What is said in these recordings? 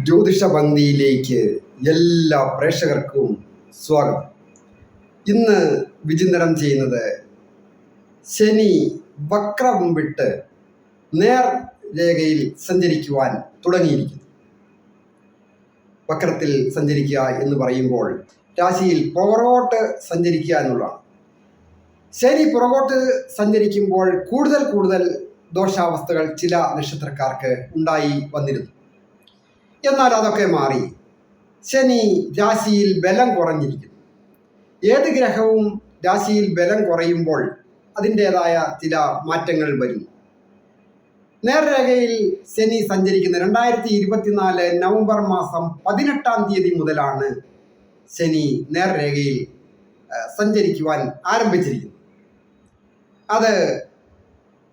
ജ്യോതിഷ പങ്ക്തിയിലേക്ക് എല്ലാ പ്രേക്ഷകർക്കും സ്വാഗതം. ഇന്ന് വിചിന്തനം ചെയ്യുന്നത് ശനി വക്രം വിട്ട് നേർ രേഖയിൽ സഞ്ചരിക്കുവാൻ തുടങ്ങിയിരിക്കുന്നു. വക്രത്തിൽ സഞ്ചരിക്കുക എന്ന് പറയുമ്പോൾ രാശിയിൽ പുറകോട്ട് സഞ്ചരിക്കുക എന്നുള്ളതാണ് ശനി പുറകോട്ട് സഞ്ചരിക്കുമ്പോൾ കൂടുതൽ കൂടുതൽ ദോഷാവസ്ഥകൾ ചില നക്ഷത്രക്കാർക്ക് ഉണ്ടായി വന്നിരുന്നു. എന്നാൽ അതൊക്കെ മാറി. ശനി രാശിയിൽ ബലം കുറഞ്ഞിരിക്കുന്നു. ഏത് ഗ്രഹവും രാശിയിൽ ബലം കുറയുമ്പോൾ അതിന്റേതായ ചില മാറ്റങ്ങൾ വരും. നേർരേഖയിൽ ശനി സഞ്ചരിക്കുന്ന രണ്ടായിരത്തി ഇരുപത്തിനാല് നവംബർ മാസം പതിനെട്ടാം തീയതി മുതലാണ് ശനി നേർരേഖയിൽ സഞ്ചരിക്കുവാൻ ആരംഭിച്ചിരിക്കുന്നത്. അത്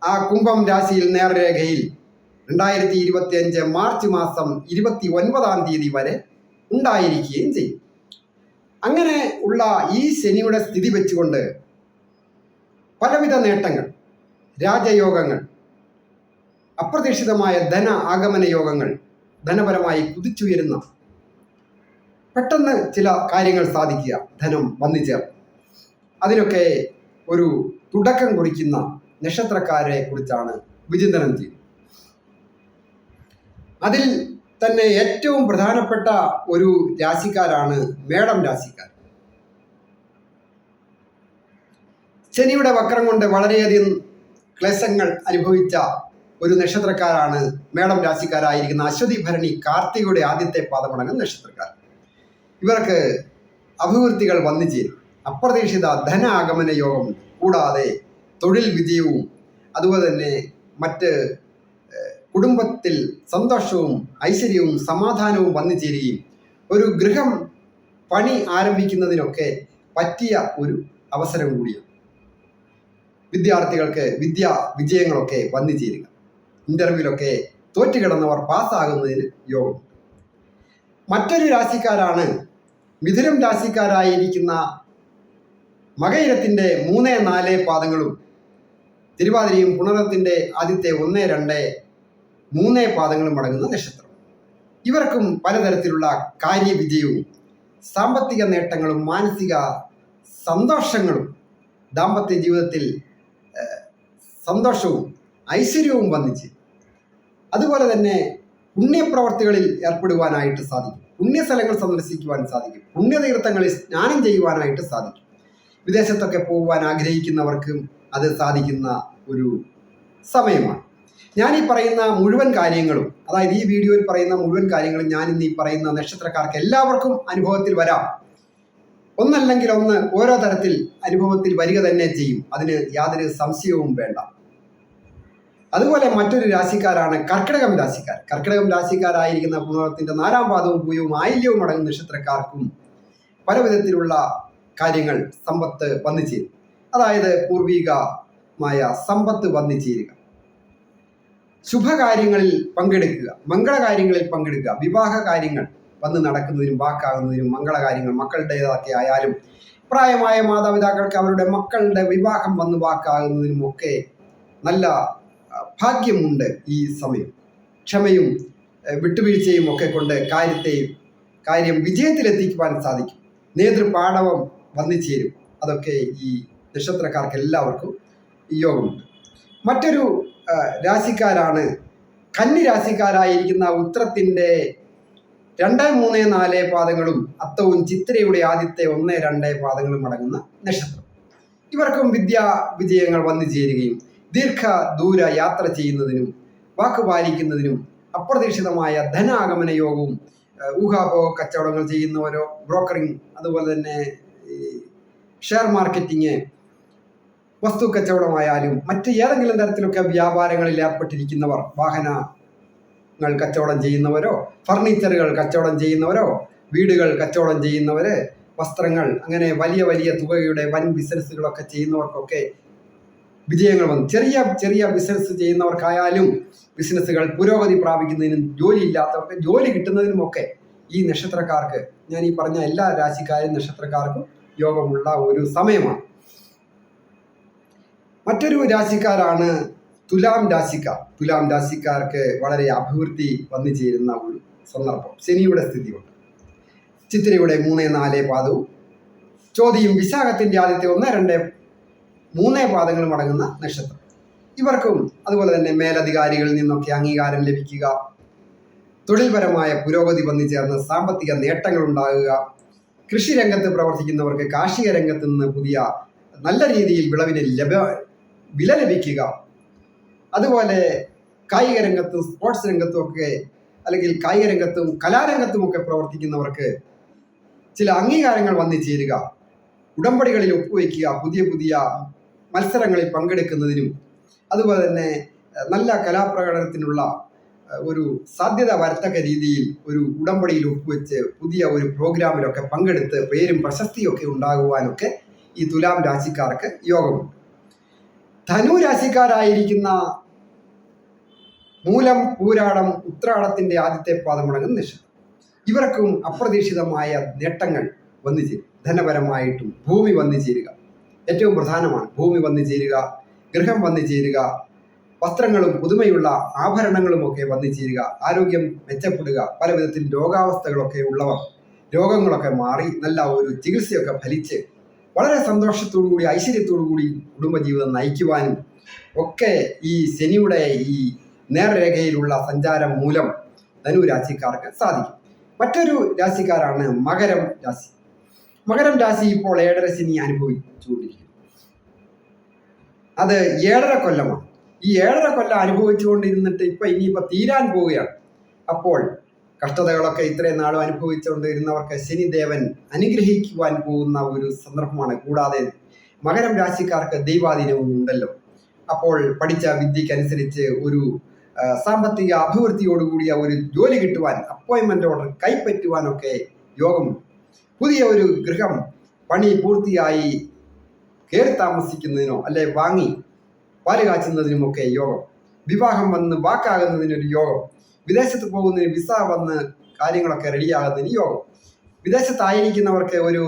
ആ കുംഭം രാശിയിൽ നേർരേഖയിൽ രണ്ടായിരത്തി ഇരുപത്തി അഞ്ച് മാർച്ച് മാസം ഇരുപത്തി ഒൻപതാം തീയതി വരെ ഉണ്ടായിരിക്കുകയും ചെയ്യും. അങ്ങനെ ഉള്ള ഈ ശനിയുടെ സ്ഥിതി വെച്ചുകൊണ്ട് പലവിധ നേട്ടങ്ങൾ രാജയോഗങ്ങൾ അപ്രതീക്ഷിതമായ ധന ആഗമന യോഗങ്ങൾ ധനപരമായി കുതിച്ചുയരുന്ന പെട്ടെന്ന് ചില കാര്യങ്ങൾ സാധിക്കുക ധനം വന്നു ചേർന്ന് അതിനൊക്കെ ഒരു തുടക്കം കുറിക്കുന്ന നക്ഷത്രക്കാരെ കുറിച്ചാണ് വിചിന്തനം ചെയ്യുന്നത്. അതിൽ തന്നെ ഏറ്റവും പ്രധാനപ്പെട്ട ഒരു രാശിക്കാരാണ് മേടം രാശിക്കാർ. ശനിയുടെ വക്രം കൊണ്ട് വളരെയധികം ക്ലേശങ്ങൾ അനുഭവിച്ച ഒരു നക്ഷത്രക്കാരാണ് മേടം രാശിക്കാരായിരിക്കുന്ന അശ്വതി ഭരണി കാർത്തികയുടെ ആദ്യത്തെ പാദമടങ്ങുന്ന നക്ഷത്രക്കാർ. ഇവർക്ക് അഭിവൃദ്ധികൾ വന്നു ചേരും. അപ്രതീക്ഷിത ധന ആഗമന യോഗമുണ്ട്. കൂടാതെ തൊഴിൽ വിജയവും അതുപോലെ തന്നെ മറ്റ് കുടുംബത്തിൽ സന്തോഷവും ഐശ്വര്യവും സമാധാനവും വന്നു ചേരുകയും ഒരു ഗൃഹം പണി ആരംഭിക്കുന്നതിനൊക്കെ പറ്റിയ ഒരു അവസരം കൂടിയാണ്. വിദ്യാർത്ഥികൾക്ക് വിദ്യാ വിജയങ്ങളൊക്കെ വന്നു ചേരുക. ഇന്റർവ്യൂവിലൊക്കെ തോറ്റുകിടന്നവർ പാസ്സാകുന്നതിന് യോഗം മറ്റൊരു രാശിക്കാരാണ് മിഥുനം രാശിക്കാരായിരിക്കുന്ന മകയിരത്തിന്റെ മൂന്ന് നാല് പാദങ്ങളും തിരുവാതിരയും പുണരത്തിന്റെ ആദ്യത്തെ ഒന്ന് രണ്ട് മൂന്ന് പാദങ്ങളും അടങ്ങുന്ന നക്ഷത്രം. ഇവർക്കും പലതരത്തിലുള്ള കാര്യവിജയവും സാമ്പത്തിക നേട്ടങ്ങളും മാനസിക സന്തോഷങ്ങളും ദാമ്പത്യ ജീവിതത്തിൽ സന്തോഷവും ഐശ്വര്യവും വന്നിച്ച് അതുപോലെ തന്നെ പുണ്യപ്രവർത്തികളിൽ ഏർപ്പെടുവാനായിട്ട് സാധിക്കും. പുണ്യസ്ഥലങ്ങൾ സന്ദർശിക്കുവാൻ സാധിക്കും. പുണ്യതീർത്ഥങ്ങളിൽ സ്നാനം ചെയ്യുവാനായിട്ട് സാധിക്കും. വിദേശത്തൊക്കെ പോകുവാൻ ആഗ്രഹിക്കുന്നവർക്കും അത് സാധിക്കുന്ന ഒരു സമയമാണ്. ഞാൻ ഈ പറയുന്ന മുഴുവൻ കാര്യങ്ങളും അതായത് ഈ വീഡിയോയിൽ പറയുന്ന മുഴുവൻ കാര്യങ്ങളും ഞാൻ ഇന്ന് ഈ പറയുന്ന നക്ഷത്രക്കാർക്ക് എല്ലാവർക്കും അനുഭവത്തിൽ വരാം. ഒന്നല്ലെങ്കിൽ ഒന്ന് ഓരോ തരത്തിൽ അനുഭവത്തിൽ വരിക തന്നെ ചെയ്യും. അതിന് യാതൊരു സംശയവും വേണ്ട. അതുപോലെ മറ്റൊരു രാശിക്കാരാണ് കർക്കിടകം രാശിക്കാർ. കർക്കിടകം രാശിക്കാരായിരിക്കുന്ന പുനർത്തിന്റെ നാലാം പാദവും പൂയവും ആയില്യവും അടങ്ങുന്ന നക്ഷത്രക്കാർക്കും പല വിധത്തിലുള്ള കാര്യങ്ങൾ സമ്പത്ത് വന്നു ചേരും. അതായത് പൂർവികമായ സമ്പത്ത് വന്നു ചേരുക. ശുഭകാര്യങ്ങളിൽ പങ്കെടുക്കുക മംഗളകാര്യങ്ങളിൽ പങ്കെടുക്കുക വിവാഹ കാര്യങ്ങൾ വന്ന് നടക്കുന്നതിനും വാക്കാകുന്നതിനും മംഗളകാര്യങ്ങൾ മക്കളുടേതൊക്കെ ആയാലും പ്രായമായ മാതാപിതാക്കൾക്ക് അവരുടെ മക്കളുടെ വിവാഹം വന്ന് വാക്കാകുന്നതിനും ഒക്കെ നല്ല ഭാഗ്യമുണ്ട് ഈ സമയം. ക്ഷമയും വിട്ടുവീഴ്ചയും ഒക്കെ കൊണ്ട് കാര്യത്തെ കാര്യം വിജയത്തിലെത്തിക്കുവാൻ സാധിക്കും. നേതൃപാടവം വന്നു ചേരും. അതൊക്കെ ഈ നക്ഷത്രക്കാർക്ക് എല്ലാവർക്കും യോഗമുണ്ട്. മറ്റൊരു രാശിക്കാരാണ്. കന്നി രാശിക്കാരായിരിക്കുന്ന ഉത്രത്തിന്റെ രണ്ട് മൂന്ന് നാല് പാദങ്ങളും അത്തവും ചിത്രയുടെ ആദ്യത്തെ ഒന്ന് രണ്ട് പാദങ്ങളും അടങ്ങുന്ന നക്ഷത്രം. ഇവർക്കും വിദ്യാ വിജയങ്ങൾ വന്നു ചേരുകയും ദീർഘ ദൂര യാത്ര ചെയ്യുന്നതിനും വാക്ക് പാലിക്കുന്നതിനും അപ്രതീക്ഷിതമായ ധനാഗമന യോഗവും ഊഹാപോ കച്ചവടങ്ങൾ ചെയ്യുന്നവരോ ബ്രോക്കറിംഗ് അതുപോലെ തന്നെ ഷെയർ മാർക്കറ്റിങ് വസ്തു കച്ചവടമായാലും മറ്റ് ഏതെങ്കിലും തരത്തിലൊക്കെ വ്യാപാരങ്ങളിൽ ഏർപ്പെട്ടിരിക്കുന്നവർ വാഹനങ്ങൾ കച്ചവടം ചെയ്യുന്നവരോ ഫർണിച്ചറുകൾ കച്ചവടം ചെയ്യുന്നവരോ വീടുകൾ കച്ചവടം ചെയ്യുന്നവര് വസ്ത്രങ്ങൾ അങ്ങനെ വലിയ വലിയ തുകയുടെ വൻ ബിസിനസ്സുകളൊക്കെ ചെയ്യുന്നവർക്കൊക്കെ വിജയങ്ങൾ വന്നു. ചെറിയ ചെറിയ ബിസിനസ് ചെയ്യുന്നവർക്കായാലും ബിസിനസ്സുകൾ പുരോഗതി പ്രാപിക്കുന്നതിനും ജോലി ഇല്ലാത്തവർക്ക് ജോലി കിട്ടുന്നതിനുമൊക്കെ ഈ നക്ഷത്രക്കാർക്ക് ഞാൻ ഈ പറഞ്ഞ എല്ലാ രാശിക്കാരും നക്ഷത്രക്കാർക്കും യോഗമുള്ള ഒരു സമയമാണ്. മറ്റൊരു രാശിക്കാരാണ് തുലാം രാശിക്കാർ. തുലാം രാശിക്കാർക്ക് വളരെ അഭിവൃദ്ധി വന്നു ചേരുന്ന ഒരു സന്ദർഭം. ശനിയുടെ സ്ഥിതിയുണ്ട്. ചിത്രയുടെ മൂന്ന് നാല് പാദവും ചോദ്യം വിശാഖത്തിന്റെ ആദ്യത്തെ ഒന്ന് രണ്ട് മൂന്ന് പാദങ്ങളും അടങ്ങുന്ന നക്ഷത്രം. ഇവർക്കും അതുപോലെ തന്നെ മേലധികാരികളിൽ നിന്നൊക്കെ അംഗീകാരം ലഭിക്കുക തൊഴിൽപരമായ പുരോഗതി വന്നു ചേർന്ന് സാമ്പത്തിക നേട്ടങ്ങൾ ഉണ്ടാകുക കൃഷി രംഗത്ത് പ്രവർത്തിക്കുന്നവർക്ക് കാർഷിക രംഗത്ത് നിന്ന് പുതിയ നല്ല രീതിയിൽ വിളവിന് ലഭ വില ലഭിക്കുക. അതുപോലെ കായിക രംഗത്തും സ്പോർട്സ് രംഗത്തും ഒക്കെ അല്ലെങ്കിൽ കായിക രംഗത്തും കലാരംഗത്തും ഒക്കെ പ്രവർത്തിക്കുന്നവർക്ക് ചില അംഗീകാരങ്ങൾ വന്നു ചേരുക. ഉടമ്പടികളിൽ ഒപ്പുവയ്ക്കുക പുതിയ പുതിയ മത്സരങ്ങളിൽ പങ്കെടുക്കുന്നതിനും അതുപോലെ തന്നെ നല്ല കലാപ്രകടനത്തിനുള്ള ഒരു സാധ്യത വരത്തക്ക രീതിയിൽ ഒരു ഉടമ്പടിയിൽ ഒപ്പുവെച്ച് പുതിയ ഒരു പ്രോഗ്രാമിലൊക്കെ പങ്കെടുത്ത് പേരും പ്രശസ്തിയൊക്കെ ഉണ്ടാകുവാനൊക്കെ ഈ തുലാം രാശിക്കാർക്ക് യോഗമുണ്ട്. ധനു രാശിക്കാരായിരിക്കുന്ന മൂലം പൂരാടം ഉത്രാടത്തിന്റെ ആദ്യത്തെ പാദമുടങ്ങുന്ന നക്ഷത്രം ഇവർക്കും അപ്രതീക്ഷിതമായ നേട്ടങ്ങൾ വന്നു ചേരും ധനപരമായിട്ടും ഭൂമി വന്നു ചേരുക ഏറ്റവും പ്രധാനമാണ് ഭൂമി വന്നു ചേരുക ഗൃഹം വന്നു ചേരുക വസ്ത്രങ്ങളും പുതുമയുള്ള ആഭരണങ്ങളും ഒക്കെ വന്നു ചേരുക ആരോഗ്യം മെച്ചപ്പെടുക പല വിധത്തിൽ രോഗാവസ്ഥകളൊക്കെ ഉള്ളവർ രോഗങ്ങളൊക്കെ മാറി നല്ല ഒരു ചികിത്സയൊക്കെ ഫലിച്ച് വളരെ സന്തോഷത്തോടു കൂടി ഐശ്വര്യത്തോടു കൂടി കുടുംബജീവിതം നയിക്കുവാനും ഒക്കെ ഈ ശനിയുടെ ഈ നേർരേഖയിലുള്ള സഞ്ചാരം മൂലം ധനു രാശിക്കാർക്ക് സാധിക്കും. മറ്റൊരു രാശിക്കാരാണ് മകരം രാശി. മകരം രാശി ഇപ്പോൾ ഏഴര ശനി അനുഭവിച്ചുകൊണ്ടിരിക്കുന്നു. അത് ഏഴര കൊല്ലമാണ്. ഈ ഏഴര കൊല്ലം അനുഭവിച്ചുകൊണ്ടിരുന്നിട്ട് ഇപ്പൊ ഇനിയിപ്പോ തീരാൻ പോവുകയാണ്. അപ്പോൾ കഷ്ടതകളൊക്കെ ഇത്രയും നാളും അനുഭവിച്ചുകൊണ്ടിരുന്നവർക്ക് ശനിദേവൻ അനുഗ്രഹിക്കുവാൻ പോകുന്ന ഒരു സന്ദർഭമാണ്. കൂടാതെ മകരം രാശിക്കാർക്ക് ദൈവാധീനവും ഉണ്ടല്ലോ. അപ്പോൾ പഠിച്ച വിദ്യക്കനുസരിച്ച് ഒരു സാമ്പത്തിക അഭിവൃദ്ധിയോടുകൂടിയ ഒരു ജോലി കിട്ടുവാൻ അപ്പോയിൻമെന്റ് ഓർഡർ കൈപ്പറ്റുവാനൊക്കെ യോഗമുണ്ട് പുതിയ ഒരു ഗൃഹം പണി പൂർത്തിയായി കയറി താമസിക്കുന്നതിനോ അല്ലെ വാങ്ങി പാൽ കാച്ചുന്നതിനുമൊക്കെ യോഗം വിവാഹം വന്ന് വാക്കാകുന്നതിനൊരു യോഗം വിദേശത്ത് പോകുന്നതിന് വിസ വന്ന് കാര്യങ്ങളൊക്കെ റെഡിയാകുന്നതിന് യോഗം വിദേശത്തായിരിക്കുന്നവർക്ക് ഒരു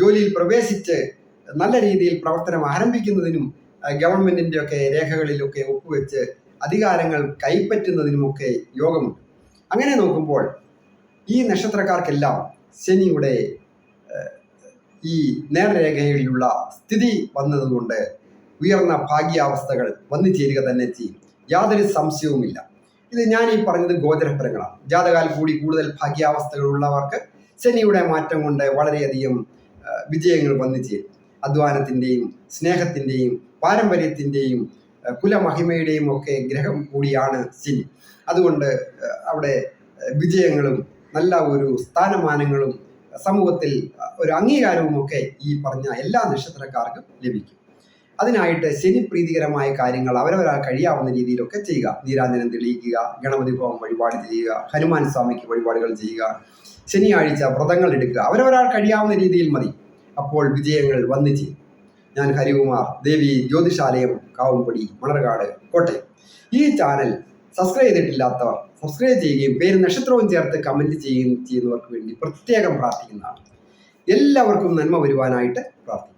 ജോലിയിൽ പ്രവേശിച്ച് നല്ല രീതിയിൽ പ്രവർത്തനം ആരംഭിക്കുന്നതിനും ഒക്കെ രേഖകളിലൊക്കെ ഒപ്പുവെച്ച് അധികാരങ്ങൾ കൈപ്പറ്റുന്നതിനുമൊക്കെ യോഗമുണ്ട്. അങ്ങനെ നോക്കുമ്പോൾ ഈ നക്ഷത്രക്കാർക്കെല്ലാം ശനിയുടെ ഈ നേർരേഖയിലുള്ള സ്ഥിതി വന്നതുകൊണ്ട് ഉയർന്ന ഭാഗ്യാവസ്ഥകൾ വന്നു ചേരുക തന്നെ ചെയ്യും. യാതൊരു സംശയവുമില്ല. ഇത് ഞാൻ ഈ പറഞ്ഞത് ഗോചരഫലങ്ങളാണ് ജാതകാൽ കൂടി കൂടുതൽ ഭാഗ്യാവസ്ഥകളുള്ളവർക്ക് ശനിയുടെ മാറ്റം കൊണ്ട് വളരെയധികം വിജയങ്ങൾ വന്നു ചേരും. അധ്വാനത്തിന്റെയും സ്നേഹത്തിന്റെയും പാരമ്പര്യത്തിന്റെയും കുലമഹിമയുടെയും ഒക്കെ ഗ്രഹം കൂടിയാണ് ശനി. അതുകൊണ്ട് അവിടെ വിജയങ്ങളും നല്ല ഒരു സ്ഥാനമാനങ്ങളും സമൂഹത്തിൽ ഒരു അംഗീകാരവും ഒക്കെ ഈ പറഞ്ഞ എല്ലാ നക്ഷത്രക്കാർക്കും ലഭിക്കും. അതിനായിട്ട് ശനി പ്രീതികരമായ കാര്യങ്ങൾ അവരവരാൾ കഴിയാവുന്ന രീതിയിലൊക്കെ ചെയ്യുക. നീരാഞ്ജനം തെളിയിക്കുക ഗണപതി ഭവം വഴിപാട് ചെയ്യുക ഹനുമാൻ സ്വാമിക്ക് വഴിപാടുകൾ ചെയ്യുക ശനിയാഴ്ച വ്രതങ്ങൾ എടുക്കുക. അവരവരാൾ കഴിയാവുന്ന രീതിയിൽ മതി. അപ്പോൾ വിജയങ്ങൾ വന്നു ചെയ്യും ഞാൻ ഹരികുമാർ ദേവി ജ്യോതിഷാലയം കാവുംപടി മണർകാട് കോട്ടയം. ഈ ചാനൽ സബ്സ്ക്രൈബ് ചെയ്തിട്ടില്ലാത്തവർ സബ്സ്ക്രൈബ് ചെയ്യുകയും പേര് നക്ഷത്രവും ചേർത്ത് കമന്റ് ചെയ്യുകയും ചെയ്യുന്നവർക്ക് വേണ്ടി പ്രത്യേകം പ്രാർത്ഥിക്കുന്നതാണ്. എല്ലാവർക്കും നന്മ വരുവാനായിട്ട് പ്രാർത്ഥിക്കുന്നു.